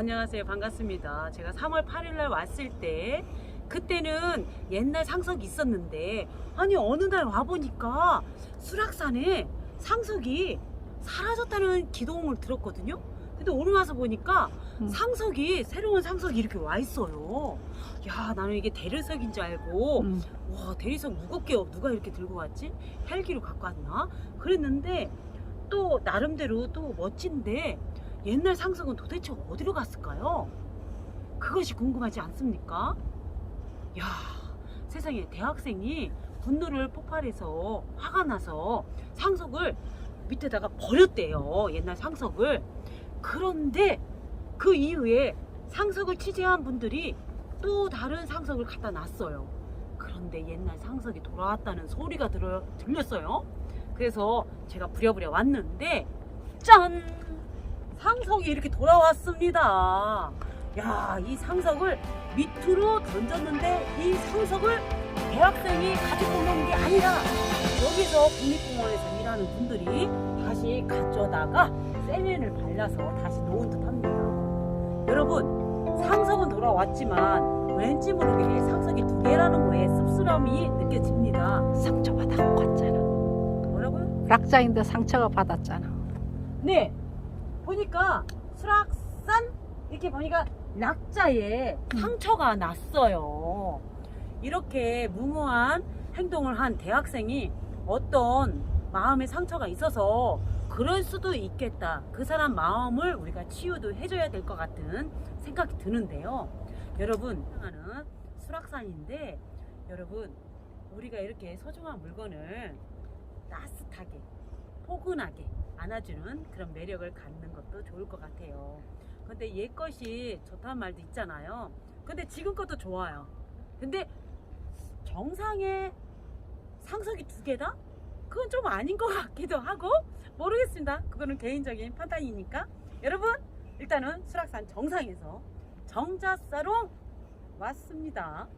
안녕하세요. 반갑습니다. 제가 3월 8일 날 왔을 때 그때는 옛날 상석이 있었는데 아니 어느 날 와보니까 수락산에 상석이 사라졌다는 기동을 들었거든요. 근데 오늘 와서 보니까 음. 상석이 새로운 상석이 이렇게 와 있어요. 야 나는 이게 대리석인 줄 알고 음. 와 대리석 무겁게 누가 이렇게 들고 왔지? 헬기로 갖고 왔나? 그랬는데 또 나름대로 또 멋진데 옛날 상석은 도대체 어디로 갔을까요? 그것이 궁금하지 않습니까? 야 세상에 대학생이 분노를 폭발해서 화가 나서 상석을 밑에다가 버렸대요 옛날 상석을 그런데 그 이후에 상석을 취재한 분들이 또 다른 상석을 갖다 놨어요 그런데 옛날 상석이 돌아왔다는 소리가 들어, 들렸어요 그래서 제가 부랴부랴 왔는데 짠! 상석이 이렇게 돌아왔습니다. 야, 이 상석을 밑으로 던졌는데 이 상석을 대학생이 가지고 온게 아니라 여기서 국립공원에서 일하는 분들이 다시 가져다가 세면을 발라서 다시 놓은 듯 합니다. 여러분, 상석은 돌아왔지만 왠지 모르게 상석이 두 개라는 거에 씁쓸함이 느껴집니다. 상처받아 왔잖아. 뭐라고요? 락자인데 상처가 받았잖아. 네 보니까 수락산? 이렇게 보니까 낙자에 음. 상처가 났어요. 이렇게 무모한 행동을 한 대학생이 어떤 마음의 상처가 있어서 그럴 수도 있겠다. 그 사람 마음을 우리가 치유도 해줘야 될 것 같은 생각이 드는데요. 여러분 하는 수락산인데 여러분 우리가 이렇게 소중한 물건을 따뜻하게 포근하게 안아주는 그런 매력을 갖는 것도 좋을 것 같아요. 근데 옛 것이 좋다는 말도 있잖아요. 근데 지금 것도 좋아요. 근데 정상에 상석이 두 개다? 그건 좀 아닌 것 같기도 하고 모르겠습니다. 그거는 개인적인 판단이니까 여러분 일단은 수락산 정상에서 정자사롱 왔습니다.